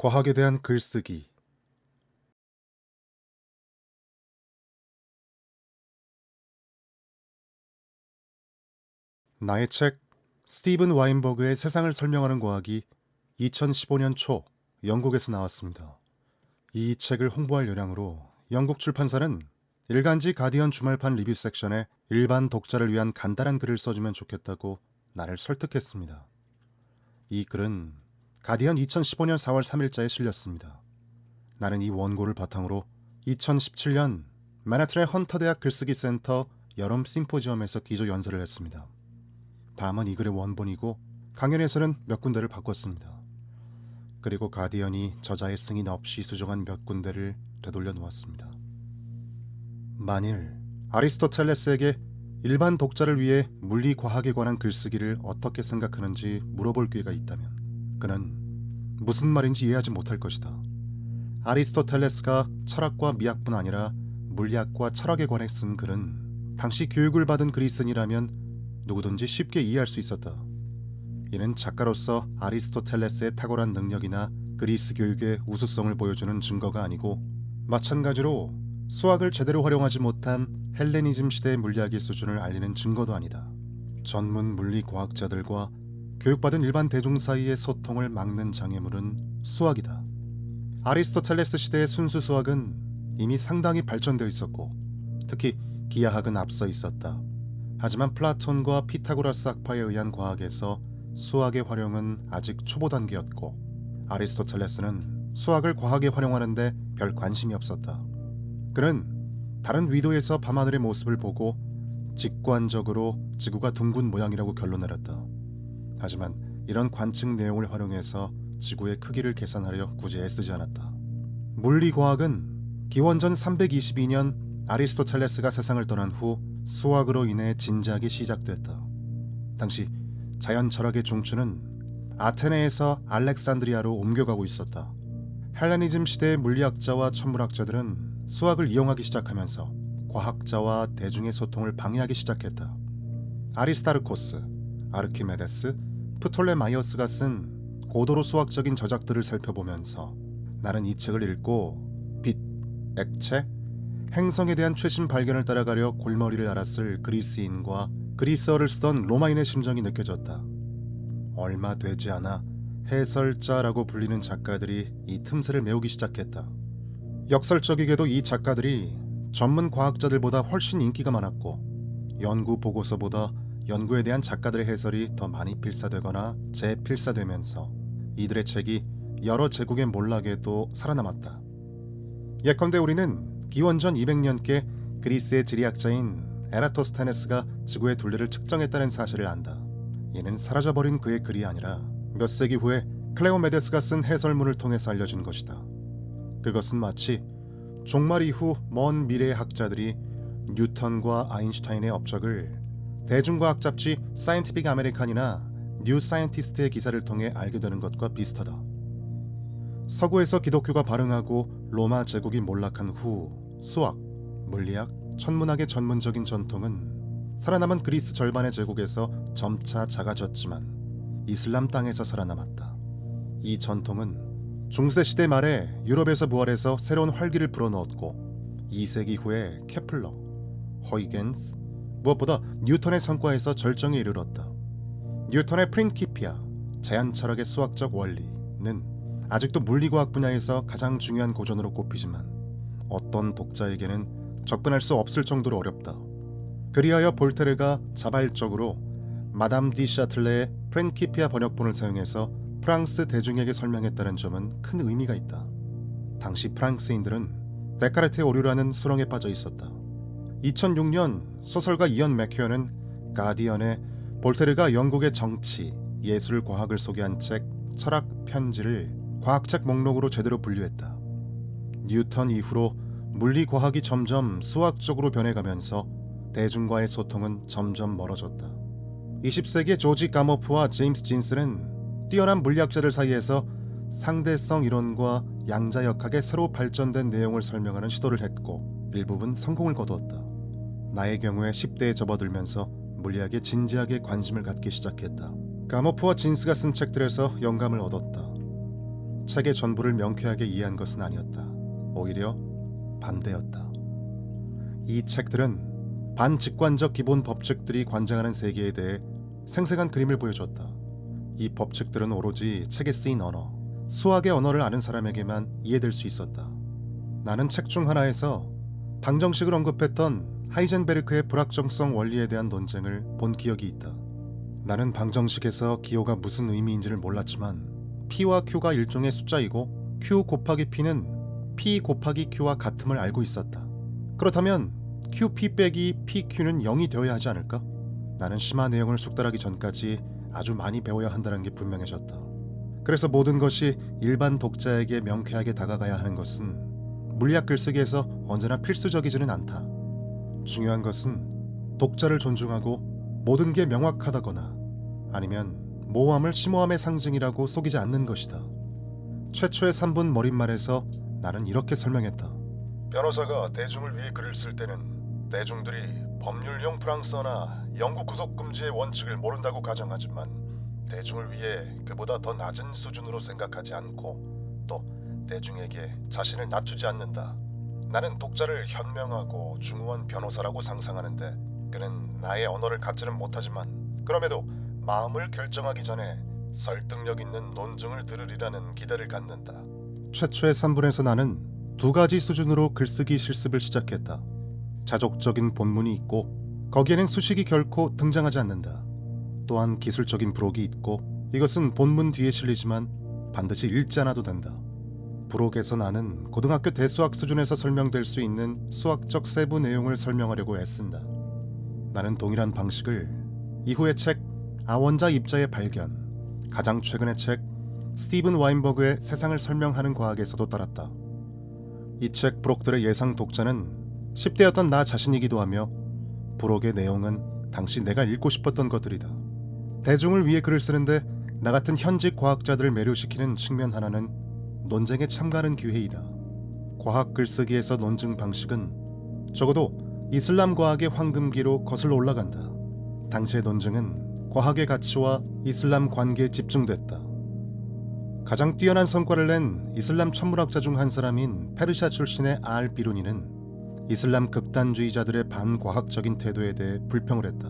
과학에 대한 글쓰기 나의 책 스티븐 와인버그의 세상을 설명하는 과학이 2015년 초 영국에서 나왔습니다. 이 책을 홍보할 요량으로 영국 출판사는 일간지 가디언 주말판 리뷰 섹션에 일반 독자를 위한 간단한 글을 써주면 좋겠다고 나를 설득했습니다. 이 글은 가디언 2015년 4월 3일자에 실렸습니다. 나는 이 원고를 바탕으로 2017년 맨하튼의 헌터 대학 글쓰기 센터 여름 심포지엄에서 기조 연설을 했습니다. 다음은 이 글의 원본이고 강연에서는 몇 군데를 바꿨습니다. 그리고 가디언이 저자의 승인 없이 수정한 몇 군데를 되돌려 놓았습니다. 만일 아리스토텔레스에게 일반 독자를 위해 물리 과학에 관한 글쓰기를 어떻게 생각하는지 물어볼 기회가 있다면 그는 무슨 말인지 이해하지 못할 것이다. 아리스토텔레스가 철학과 미학뿐 아니라 물리학과 철학에 관해 쓴 글은 당시 교육을 받은 그리스인이라면 누구든지 쉽게 이해할 수 있었다. 이는 작가로서 아리스토텔레스의 탁월한 능력이나 그리스 교육의 우수성을 보여주는 증거가 아니고 마찬가지로 수학을 제대로 활용하지 못한 헬레니즘 시대의 물리학의 수준을 알리는 증거도 아니다. 전문 물리 과학자들과 교육받은 일반 대중 사이의 소통을 막는 장애물은 수학이다. 아리스토텔레스 시대의 순수 수학은 이미 상당히 발전되어 있었고 특히 기하학은 앞서 있었다. 하지만 플라톤과 피타고라스 학파에 의한 과학에서 수학의 활용은 아직 초보 단계였고 아리스토텔레스는 수학을 과학에 활용하는데 별 관심이 없었다. 그는 다른 위도에서 밤하늘의 모습을 보고 직관적으로 지구가 둥근 모양이라고 결론 내렸다. 하지만 이런 관측 내용을 활용해서 지구의 크기를 계산하려 굳이 애쓰지 않았다. 물리과학은 기원전 322년 아리스토텔레스가 세상을 떠난 후 수학으로 인해 진작이 시작됐다. 당시 자연 철학의 중추는 아테네에서 알렉산드리아로 옮겨가고 있었다. 헬레니즘 시대의 물리학자와 천문학자들은 수학을 이용하기 시작하면서 과학자와 대중의 소통을 방해하기 시작했다. 아리스타르코스, 아르키메데스, 프톨레마이어스가 쓴 고도로 수학적인 저작들을 살펴보면서 나는 이 책을 읽고 빛, 액체, 행성에 대한 최신 발견을 따라가려 골머리를 앓았을 그리스인과 그리스어를 쓰던 로마인의 심정이 느껴졌다. 얼마 되지 않아 해설자라고 불리는 작가들이 이 틈새를 메우기 시작했다. 역설적이게도 이 작가들이 전문 과학자들보다 훨씬 인기가 많았고 연구 보고서보다 연구에 대한 작가들의 해설이 더 많이 필사되거나 재필사되면서 이들의 책이 여러 제국의 몰락에도 살아남았다. 예컨대 우리는 기원전 200년께 그리스의 지리학자인 에라토스테네스가 지구의 둘레를 측정했다는 사실을 안다. 이는 사라져버린 그의 글이 아니라 몇 세기 후에 클레오메데스가 쓴 해설문을 통해서 알려진 것이다. 그것은 마치 종말 이후 먼 미래의 학자들이 뉴턴과 아인슈타인의 업적을 대중과학 잡지 사이언티픽 아메리칸이나 뉴 사이언티스트의 기사를 통해 알게 되는 것과 비슷하다. 서구에서 기독교가 발흥하고 로마 제국이 몰락한 후 수학, 물리학, 천문학의 전문적인 전통은 살아남은 그리스 절반의 제국에서 점차 작아졌지만 이슬람 땅에서 살아남았다. 이 전통은 중세 시대 말에 유럽에서 부활해서 새로운 활기를 불어넣었고 2세기 후에 케플러, 허이겐스, 무엇보다 뉴턴의 성과에서 절정에 이르렀다. 뉴턴의 프린키피아, 자연 철학의 수학적 원리는 아직도 물리과학 분야에서 가장 중요한 고전으로 꼽히지만 어떤 독자에게는 접근할 수 없을 정도로 어렵다. 그리하여 볼테르가 자발적으로 마담 디 샤틀레의 프렌키피아 번역본을 사용해서 프랑스 대중에게 설명했다는 점은 큰 의미가 있다. 당시 프랑스인들은 데카르트의 오류라는 수렁에 빠져 있었다. 2006년 소설가 이언 맥큐어는 가디언에 볼테르가 영국의 정치, 예술, 과학을 소개한 책 철학 편지를 과학책 목록으로 제대로 분류했다. 뉴턴 이후로 물리 과학이 점점 수학적으로 변해가면서 대중과의 소통은 점점 멀어졌다. 20세기의 조지 가모프와 제임스 진스는 뛰어난 물리학자들 사이에서 상대성 이론과 양자역학의 새로 발전된 내용을 설명하는 시도를 했고 일부분 성공을 거두었다. 나의 경우에 10대에 접어들면서 물리학에 진지하게 관심을 갖기 시작했다. 가모프와 진스가 쓴 책들에서 영감을 얻었다. 책의 전부를 명쾌하게 이해한 것은 아니었다. 오히려 반대였다. 이 책들은 반직관적 기본 법칙들이 관장하는 세계에 대해 생생한 그림을 보여줬다. 이 법칙들은 오로지 책에 쓰인 언어, 수학의 언어를 아는 사람에게만 이해될 수 있었다. 나는 책 중 하나에서 방정식을 언급했던 하이젠베르크의 불확정성 원리에 대한 논쟁을 본 기억이 있다. 나는 방정식에서 기호가 무슨 의미인지를 몰랐지만 P와 Q가 일종의 숫자이고 Q 곱하기 P는 P 곱하기 Q와 같음을 알고 있었다. 그렇다면 QP 빼기 PQ는 0이 되어야 하지 않을까? 나는 심화 내용을 숙달하기 전까지 아주 많이 배워야 한다는 게 분명해졌다. 그래서 모든 것이 일반 독자에게 명쾌하게 다가가야 하는 것은 물리학 글쓰기에서 언제나 필수적이지는 않다. 중요한 것은 독자를 존중하고 모든 게 명확하다거나 아니면 모호함을 심오함의 상징이라고 속이지 않는 것이다. 최초의 3분 머릿말에서 나는 이렇게 설명했다. 변호사가 대중을 위해 글을 쓸 때는 대중들이 법률용 프랑스어나 영국 구속 금지의 원칙을 모른다고 가정하지만 대중을 위해 그보다 더 낮은 수준으로 생각하지 않고 또 대중에게 자신을 낮추지 않는다. 나는 독자를 현명하고 중후한 변호사라고 상상하는데 그는 나의 언어를 갖지는 못하지만 그럼에도 마음을 결정하기 전에 설득력 있는 논증을 들으리라는 기대를 갖는다. 최초의 3분에서 나는 두 가지 수준으로 글쓰기 실습을 시작했다. 자족적인 본문이 있고 거기에는 수식이 결코 등장하지 않는다. 또한 기술적인 부록이 있고 이것은 본문 뒤에 실리지만 반드시 읽지 않아도 된다. 부록에서 나는 고등학교 대수학 수준에서 설명될 수 있는 수학적 세부 내용을 설명하려고 애쓴다. 나는 동일한 방식을 이후의 책 아원자 입자의 발견, 가장 최근의 책 스티븐 와인버그의 세상을 설명하는 과학에서도 따랐다. 이책 브록들의 예상 독자는 10대였던 나 자신이기도 하며 브록의 내용은 당시 내가 읽고 싶었던 것들이다. 대중을 위해 글을 쓰는데 나 같은 현직 과학자들을 매료시키는 측면 하나는 논쟁에 참가하는 기회이다. 과학 글쓰기에서 논증 방식은 적어도 이슬람 과학의 황금기로 거슬러 올라간다. 당시의 논증은 과학의 가치와 이슬람 관계에 집중됐다. 가장 뛰어난 성과를 낸 이슬람 천문학자 중 한 사람인 페르시아 출신의 알 비루니는 이슬람 극단주의자들의 반과학적인 태도에 대해 불평을 했다.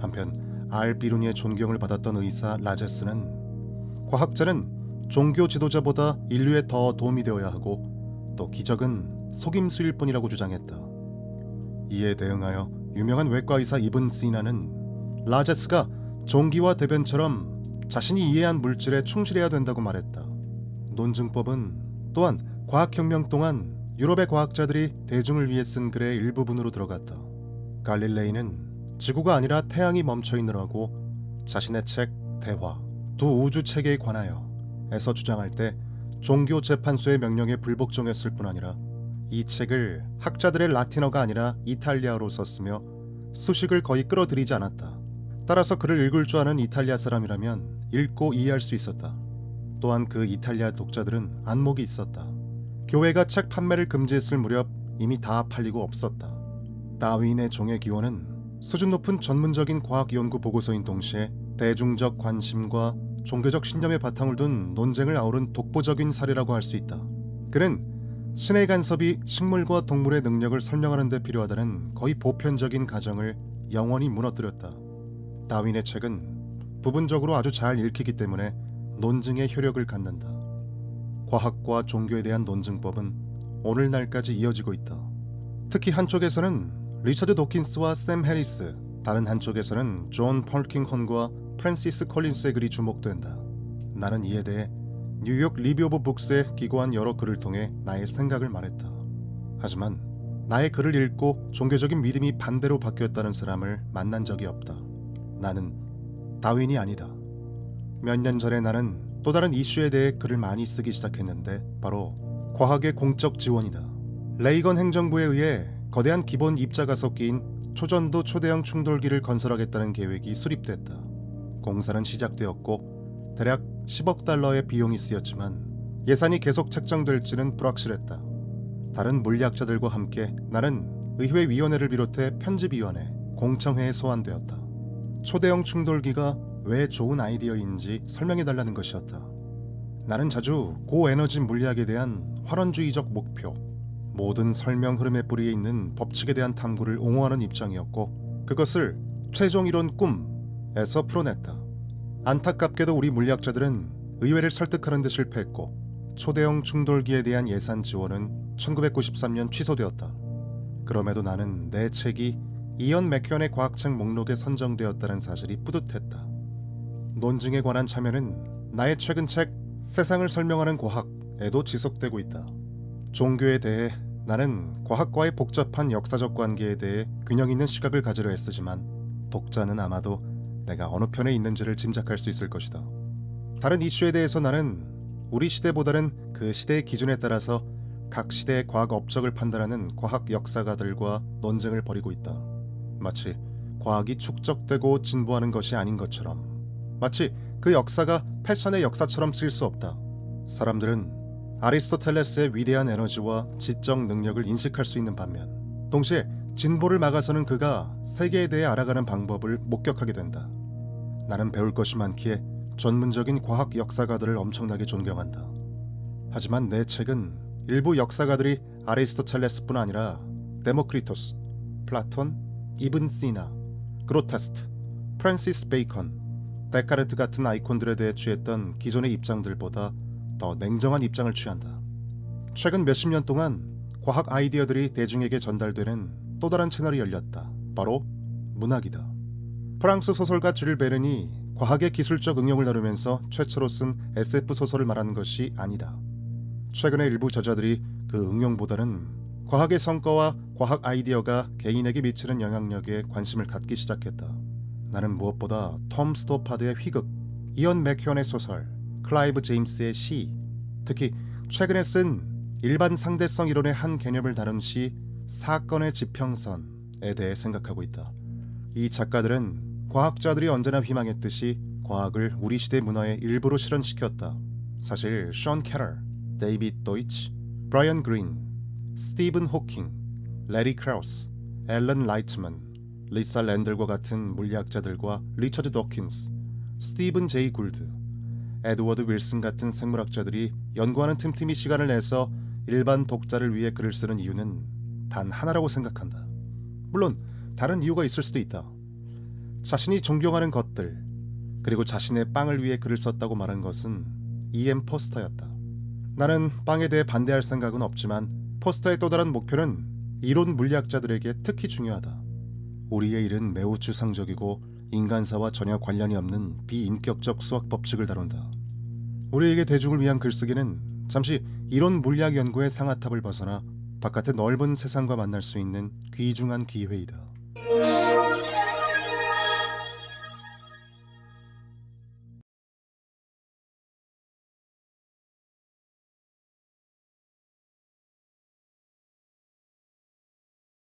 한편 알 비루니의 존경을 받았던 의사 라제스는 과학자는 종교 지도자보다 인류에 더 도움이 되어야 하고 또 기적은 속임수일 뿐이라고 주장했다. 이에 대응하여 유명한 외과 의사 이븐 시나는 라제스가 종기와 대변처럼 자신이 이해한 물질에 충실해야 된다고 말했다. 논증법은 또한 과학혁명 동안 유럽의 과학자들이 대중을 위해 쓴 글의 일부분으로 들어갔다. 갈릴레이는 지구가 아니라 태양이 멈춰 있느라고 자신의 책 대화 두 우주 체계에 관하여 에서 주장할 때 종교 재판소의 명령에 불복종했을 뿐 아니라 이 책을 학자들의 라틴어가 아니라 이탈리아어로 썼으며 수식을 거의 끌어들이지 않았다. 따라서 그를 읽을 줄 아는 이탈리아 사람이라면 읽고 이해할 수 있었다. 또한 그 이탈리아 독자들은 안목이 있었다. 교회가 책 판매를 금지했을 무렵 이미 다 팔리고 없었다. 다윈의 종의 기원은 수준 높은 전문적인 과학 연구 보고서인 동시에 대중적 관심과 종교적 신념의 바탕을 둔 논쟁을 아우른 독보적인 사례라고 할 수 있다. 그는 신의 간섭이 식물과 동물의 능력을 설명하는 데 필요하다는 거의 보편적인 가정을 영원히 무너뜨렸다. 다윈의 책은 부분적으로 아주 잘 읽히기 때문에 논증의 효력을 갖는다. 과학과 종교에 대한 논증법은 오늘날까지 이어지고 있다. 특히 한쪽에서는 리처드 도킨스와 샘 해리스, 다른 한쪽에서는 존 펄킹헌과 프랜시스 콜린스의 글이 주목된다. 나는 이에 대해 뉴욕 리뷰 오브 북스에 기고한 여러 글을 통해 나의 생각을 말했다. 하지만 나의 글을 읽고 종교적인 믿음이 반대로 바뀌었다는 사람을 만난 적이 없다. 나는 다윈이 아니다. 몇 년 전에 나는 또 다른 이슈에 대해 글을 많이 쓰기 시작했는데 바로 과학의 공적 지원이다. 레이건 행정부에 의해 거대한 기본 입자가 섞인 초전도 초대형 충돌기를 건설하겠다는 계획이 수립됐다. 공사는 시작되었고 대략 10억 달러의 비용이 쓰였지만 예산이 계속 책정될지는 불확실했다. 다른 물리학자들과 함께 나는 의회 위원회를 비롯해 편집위원회, 공청회에 소환되었다. 초대형 충돌기가 왜 좋은 아이디어인지 설명해 달라는 것이었다. 나는 자주 고에너지 물리학에 대한 활원주의적 목표, 모든 설명 흐름의 뿌리에 있는 법칙에 대한 탐구를 옹호하는 입장이었고 그것을 최종 이론 꿈에서 풀어냈다. 안타깝게도 우리 물리학자들은 의회를 설득하는 데 실패했고 초대형 충돌기에 대한 예산 지원은 1993년 취소되었다. 그럼에도 나는 내 책이 이언 맥현의 과학책 목록에 선정되었다는 사실이 뿌듯했다. 논증에 관한 참여는 나의 최근 책 세상을 설명하는 과학에도 지속되고 있다. 종교에 대해 나는 과학과의 복잡한 역사적 관계에 대해 균형 있는 시각을 가지려 애쓰지만 독자는 아마도 내가 어느 편에 있는지를 짐작할 수 있을 것이다. 다른 이슈에 대해서 나는 우리 시대보다는 그 시대의 기준에 따라서 각 시대의 과학 업적을 판단하는 과학 역사가들과 논쟁을 벌이고 있다. 마치 과학이 축적되고 진보하는 것이 아닌 것처럼 마치 그 역사가 패션의 역사처럼 쓸 수 없다. 사람들은 아리스토텔레스의 위대한 에너지와 지적 능력을 인식할 수 있는 반면 동시에 진보를 막아서는 그가 세계에 대해 알아가는 방법을 목격하게 된다. 나는 배울 것이 많기에 전문적인 과학 역사가들을 엄청나게 존경한다. 하지만 내 책은 일부 역사가들이 아리스토텔레스뿐 아니라 데모크리토스, 플라톤, 이븐 시나, 그로테스트, 프란시스 베이컨, 데카르트 같은 아이콘들에 대해 취했던 기존의 입장들보다 더 냉정한 입장을 취한다. 최근 몇십 년 동안 과학 아이디어들이 대중에게 전달되는 또 다른 채널이 열렸다. 바로 문학이다. 프랑스 소설가 줄 베른이 과학의 기술적 응용을 다루면서 최초로 쓴 SF 소설을 말하는 것이 아니다. 최근에 일부 저자들이 그 응용보다는 과학의 성과와 과학 아이디어가 개인에게 미치는 영향력에 관심을 갖기 시작했다. 나는 무엇보다 톰 스토파드의 휘극, 이언 맥현의 소설, 클라이브 제임스의 시, 특히 최근에 쓴 일반 상대성 이론의 한 개념을 다룬 시 사건의 지평선에 대해 생각하고 있다. 이 작가들은 과학자들이 언제나 희망했듯이 과학을 우리 시대 문화의 일부로 실현시켰다. 사실 션 캐럴, 데이빗 도이치, 브라이언 그린, 스티븐 호킹, 레리 크라우스, 앨런 라이트먼, 리사 랜들과 같은 물리학자들과 리처드 도킨스, 스티븐 제이 굴드, 에드워드 윌슨 같은 생물학자들이 연구하는 틈틈이 시간을 내서 일반 독자를 위해 글을 쓰는 이유는 단 하나라고 생각한다. 물론 다른 이유가 있을 수도 있다. 자신이 존경하는 것들 그리고 자신의 빵을 위해 글을 썼다고 말한 것은 E.M. 포스터였다. 나는 빵에 대해 반대할 생각은 없지만 포스터의 또 다른 목표는 이론 물리학자들에게 특히 중요하다. 우리의 일은 매우 추상적이고 인간사와 전혀 관련이 없는 비인격적 수학 법칙을 다룬다. 우리에게 대중을 위한 글쓰기는 잠시 이론 물리학 연구의 상아탑을 벗어나 바깥의 넓은 세상과 만날 수 있는 귀중한 기회이다.